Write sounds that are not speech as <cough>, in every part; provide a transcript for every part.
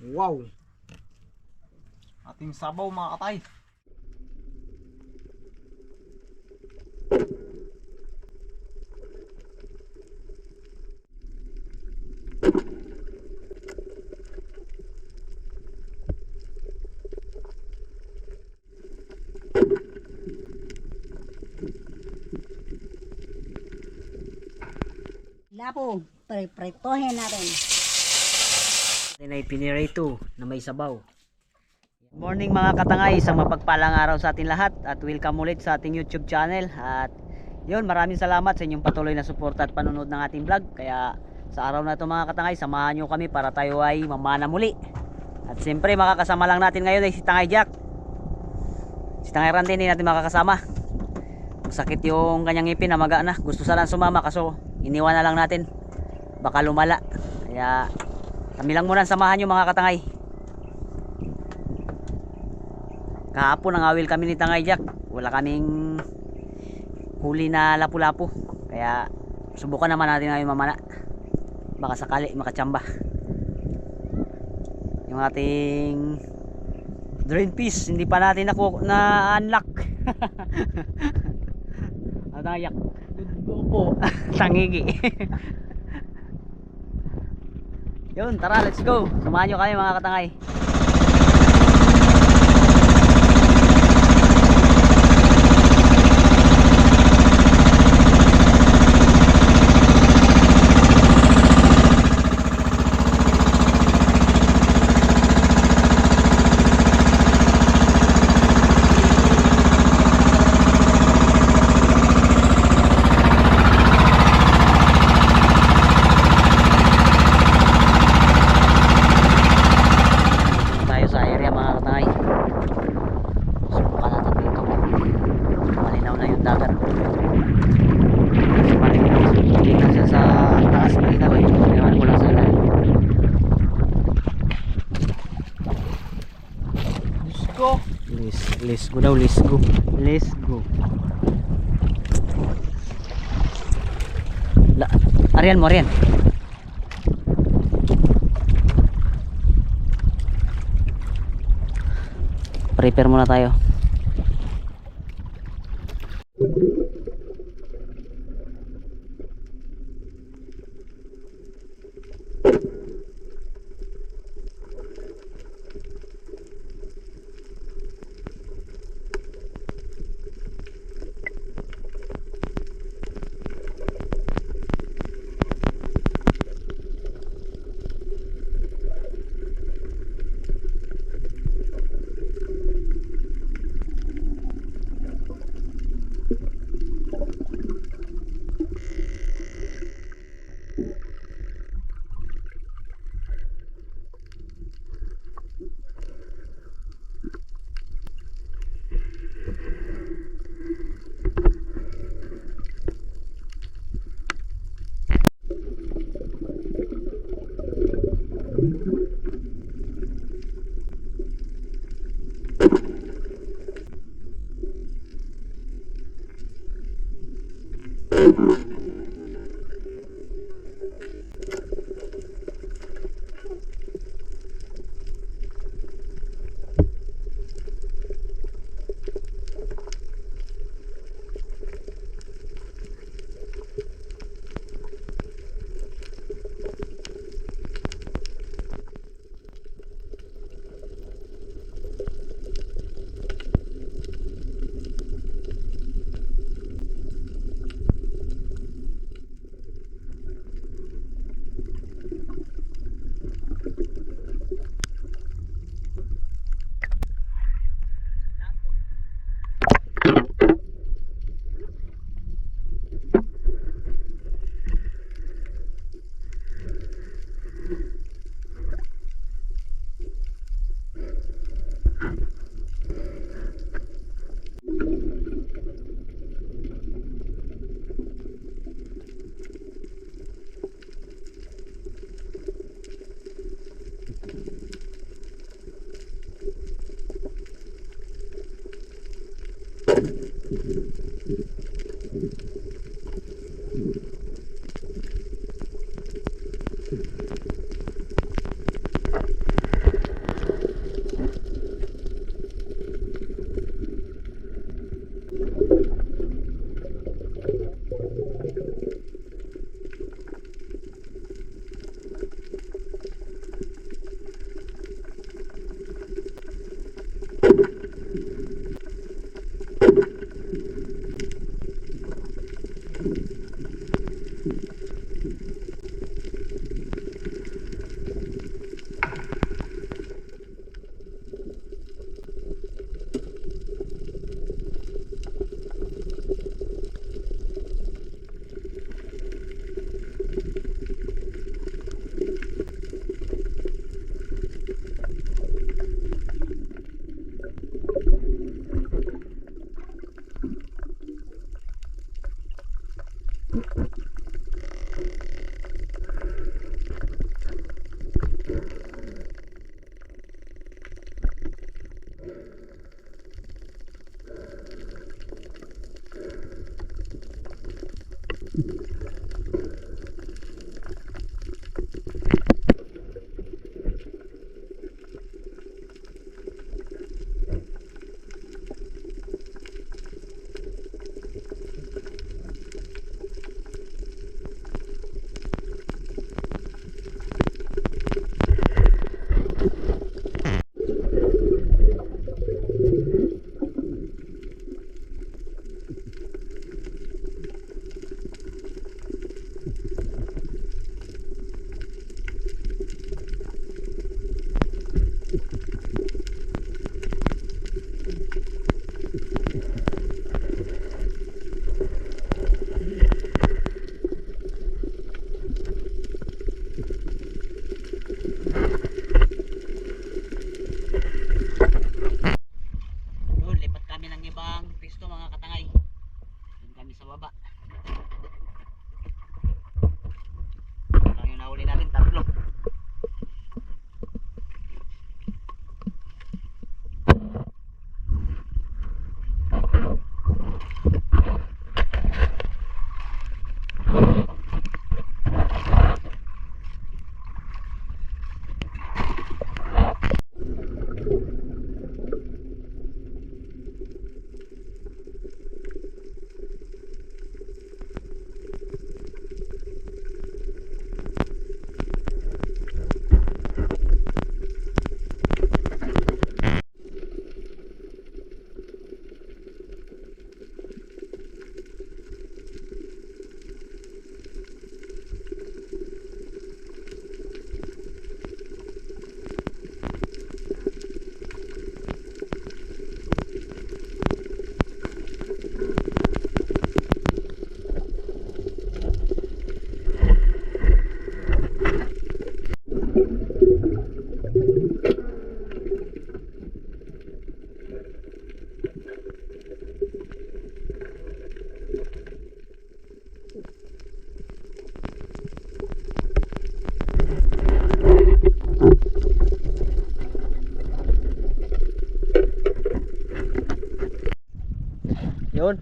Wow. Ating sabaw mga katay. Lapo, pre-pretohin natin. Natin ay pinirito na may sabaw. Morning mga katangay, isang mapagpalang araw sa atin lahat at welcome ulit sa ating YouTube channel. At yun maraming salamat sa inyong patuloy na suporta at panonood ng ating vlog. Kaya sa araw na ito mga katangay samahan nyo kami para tayo ay mamana muli. At siyempre makakasama lang natin ngayon ay si Tangay Jack. Si Tangay Randy hindi natin makakasama. Masakit yung kanyang ngipin na maga na. Gusto sana sumama kaso iniwan na lang natin. Baka lumala. Kaya kami lang muna samahan nyo mga katangay. Kahapon ang awil kami ni Tangay Jack. Wala kaming huli na lapu-lapu. Kaya subukan naman natin ngayon mamana. Baka sakali makatsamba yung ating drain piece hindi pa natin naku na unlock ang <laughs> Tangay Jack. Po. <laughs> Tangigi <laughs> yun tara let's go. Samahan nyo kami mga katangay go daw let's go. Let's go. La, Arian mo Arian? Prepare muna tayo Mm-hmm. Yun,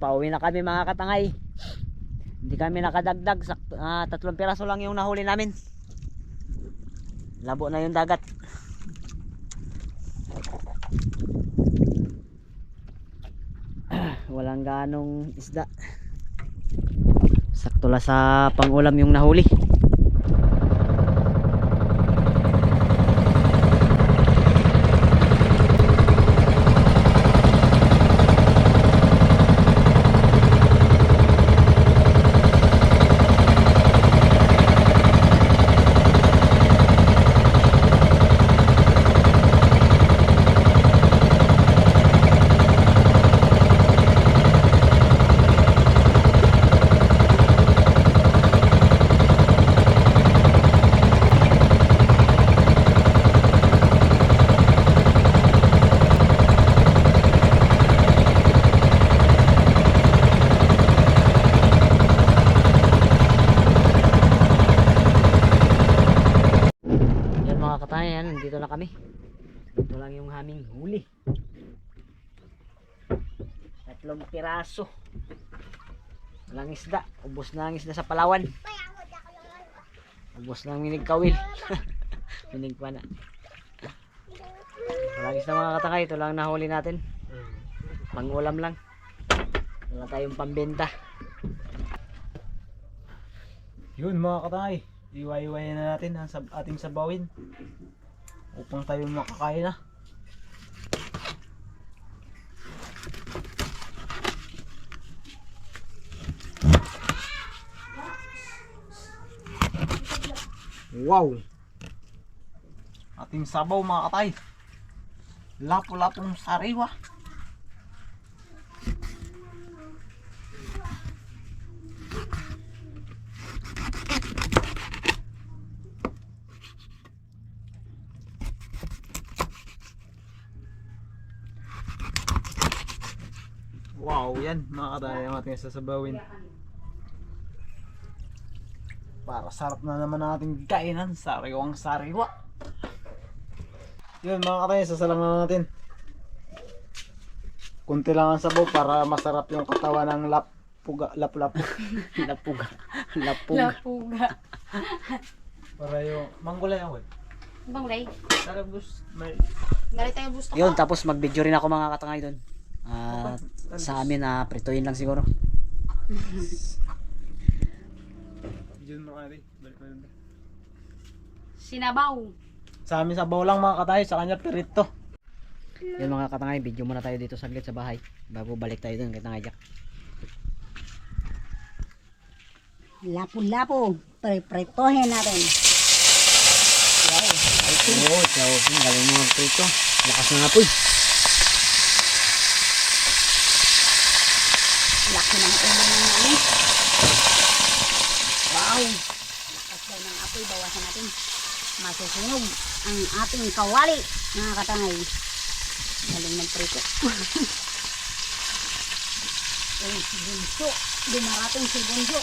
pauwi na kami mga katangay. Hindi kami nakadagdag. Sak, ah, tatlong piraso lang yung nahuli namin. Labo na yung dagat. <clears throat> Walang ganong isda. Sakto la sa pangulam yung nahuli. Yan mga katayan, nandito na kami. Ito lang yung aming huli. Piraso. Walang isda. Ubos na ang isda sa Palawan. Ubos na ang minig kawil. <laughs> minig pa na. Walang isda mga katakay. Ito lang nahuli natin. Pangulam lang. Wala tayong pambenta. Yun mga katay. Iwa-iwayan na natin ang sab ating sabawin. Upang tayo makakain na. Wow! Ating sabaw mga katay. Lapo-lapong sariwa. Wow, yan mga katay ang ating sasabawin. Para sarap na naman ang ating kainan, sariwang sariwa. Yun mga katay, sasalang na natin. Kunti lang ang sabaw para masarap yung katawan ng lapuga, lapu-lapu. <laughs> Lapuga. Lapug. Lapuga. para yung manggulay ako eh. Ray, Sarap gusto, may dali tayo gusto Yun, tapos mag-video rin ako mga katangay doon. At sa amin na prituin lang siguro. <laughs> Diyan mo kari, balik mo lang. Sinabaw. Sa amin sabaw lang mga katay, sa kanya perito. Yun mga katangay, video muna tayo dito saglit sa bahay. Bago balik tayo doon kay Tangay Jack. Lapo-lapo. Pre-pretohin natin. Oo, so, ang galing mo magprito. Lakas na nga po eh. Laki ng ulo ng namin. Wow! Lakas daw ng apoy. Bawasan natin. Masusunog ang ating kawali. Mga katangay. Galing ng prito. <laughs> Ay, si Bunso. Dumarating si Bunso.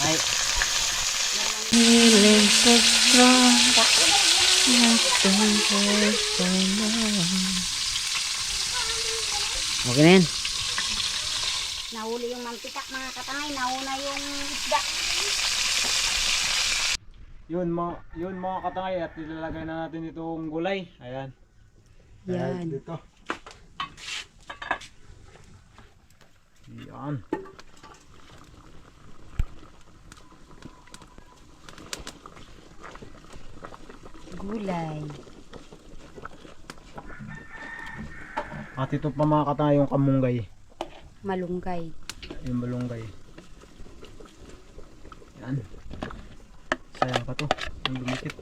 Ay, okay na yan. Nahuli yung mantika mga katangay. Nauna yung isda. Yun mga, yun mga katangay at ilalagay na natin itong gulay. Ayan. Yan. Dito. Yan. Gulay. At ito pa mga katangay yung kamunggay. Malunggay. Yung balunggay. Yan. Sayang pa to. Ang dumikit.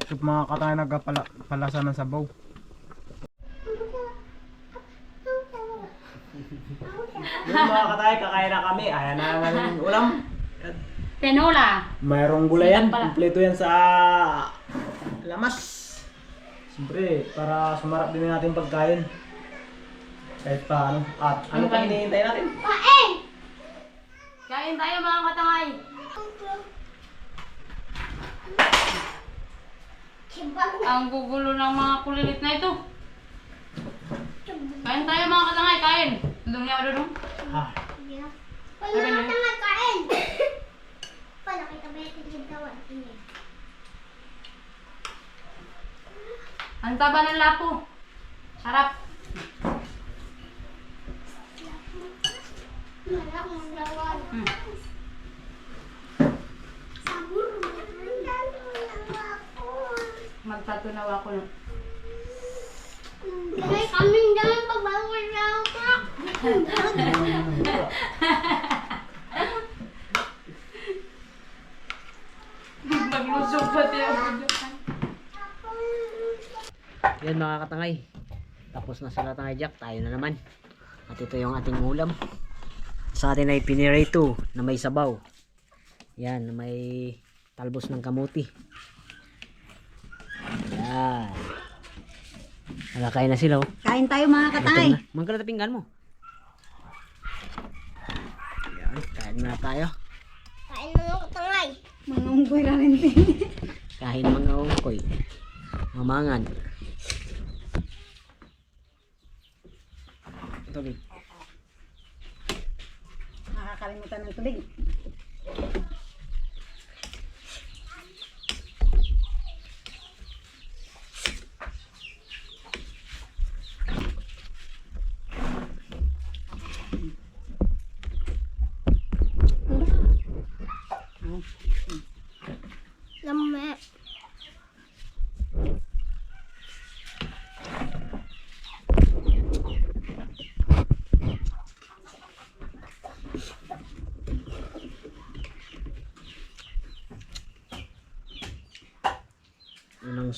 Ito mga katangay nagpalasa ng sabaw. Yung mga katangay, kakain na kami. Ayan na yung ulam. Tenola. Mayroong gulayan. Pala. Kompleto yan sa lamas. Siyempre, para sumarap din natin pagkain. Kahit pa ano. At ano pa kain? hinihintay natin? Kain tayo mga katangay. Ang gugulo ng mga kulilit na ito. Kain tayo mga katangay, kain. Doon niya doon. Ah, Wala na magkain. Pala kita yung tigdawan? Hindi. Ang taba ng lapo. Sarap. Wala akong magdawan. Hmm. Sabur. Lang ako. Magtatunaw ako. Kaya kaming dyan pagbawal na ako. <laughs> Maglusog pati ako. Yan mga katangay. Tapos na sila tangay Jack. Tayo na naman. At ito yung ating ulam. Sa atin ay pinirito na may sabaw. Yan, na may talbos ng kamuti. Yan. Nakakain na sila oh. Kain tayo mga na. Mangkala pinggan mo. Yan, kain na tayo. Mga unggoy rin din. <laughs> Kain mga ungkoy. Mamangan. Ito, Big. Nakakalimutan ng tubig.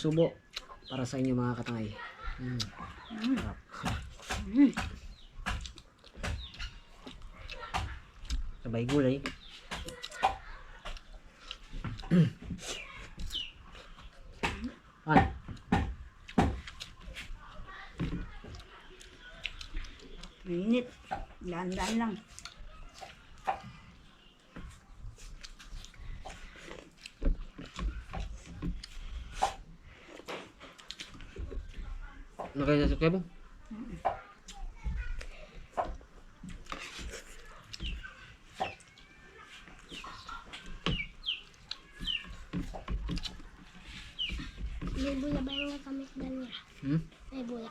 Subo para sa inyo mga katangay. Mm. Sabay gulay. <clears throat> An? Mainit. Daan-daan lang. Nakaya sa mo? May bula ba yung kami niya? Hmm? May bula.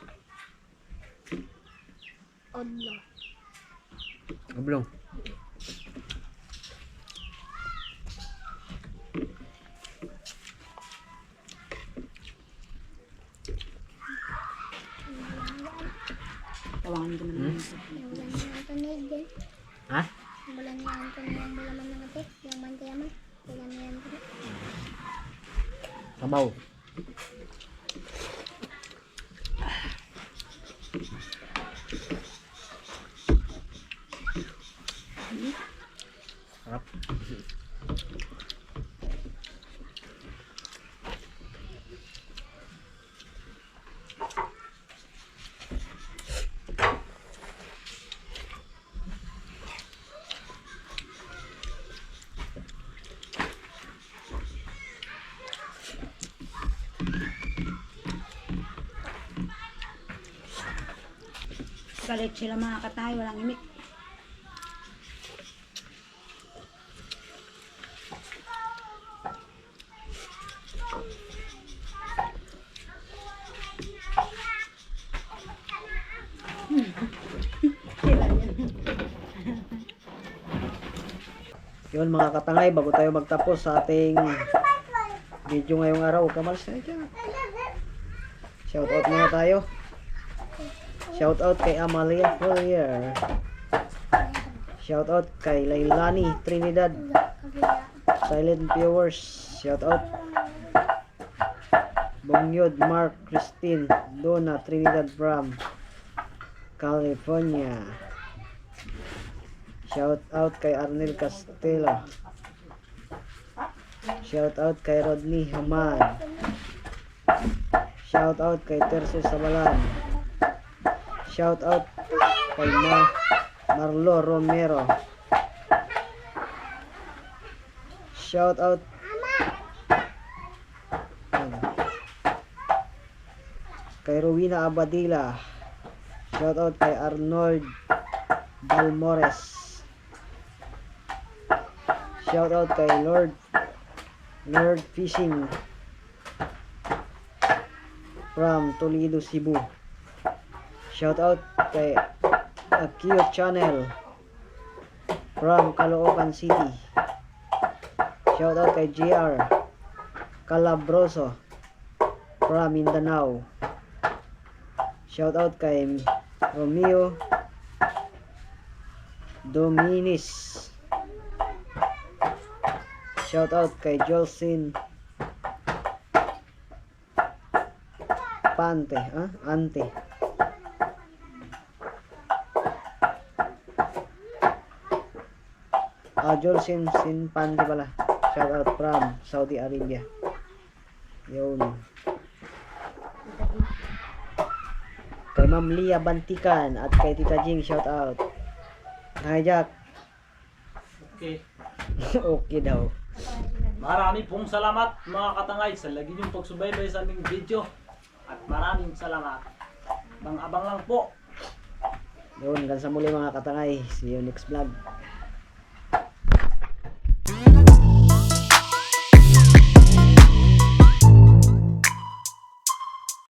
Odlo. Oblong. Tawangan ko naman. Yung bulan niya ang tunig din. Ha? Bulan niya ang tunig. Yung bulan man ng ate. Yung mantiyaman. Bulan niya ang tunig. Sabaw. Galit sila mga katay. Walang imik. <laughs> Yun mga katangay, bago tayo magtapos sa ating video ngayong araw, kamalas na dyan. Shout out muna tayo. Shout out kay Amalia Collier. Shout out kay Lailani Trinidad. Silent Viewers. Shout out. Bongyod Mark Christine Donna Trinidad from California. Shout out kay Arnel Castelo. Shout out kay Rodney Hamad. Shout out kay Tercio Sabalan. Shout out kay Ma Marlo Romero. Shout out kay Rowena Abadila. Shout out kay Arnold Balmores. Shout out kay Lord Lord Fishing from Toledo, Cebu. Shout out kay Akio Channel from Caloocan City. Shout out kay JR Calabroso from Mindanao. Shout out kay Romeo Dominis. Shout out kay Jolsin Pante, ah? Ante. Ah, Jolsin Sin Pante pala. Shout out from Saudi Arabia. Yun. Kay Ma'am Lia Bantikan at kay Tita Jing shout out. Hi Jack. Okay. <laughs> okay daw. Marami pong salamat mga katangay sa lagi niyong pagsubaybay sa aming video. At maraming salamat. Bang abang lang po. Yun, hanggang sa muli mga katangay. See you next vlog.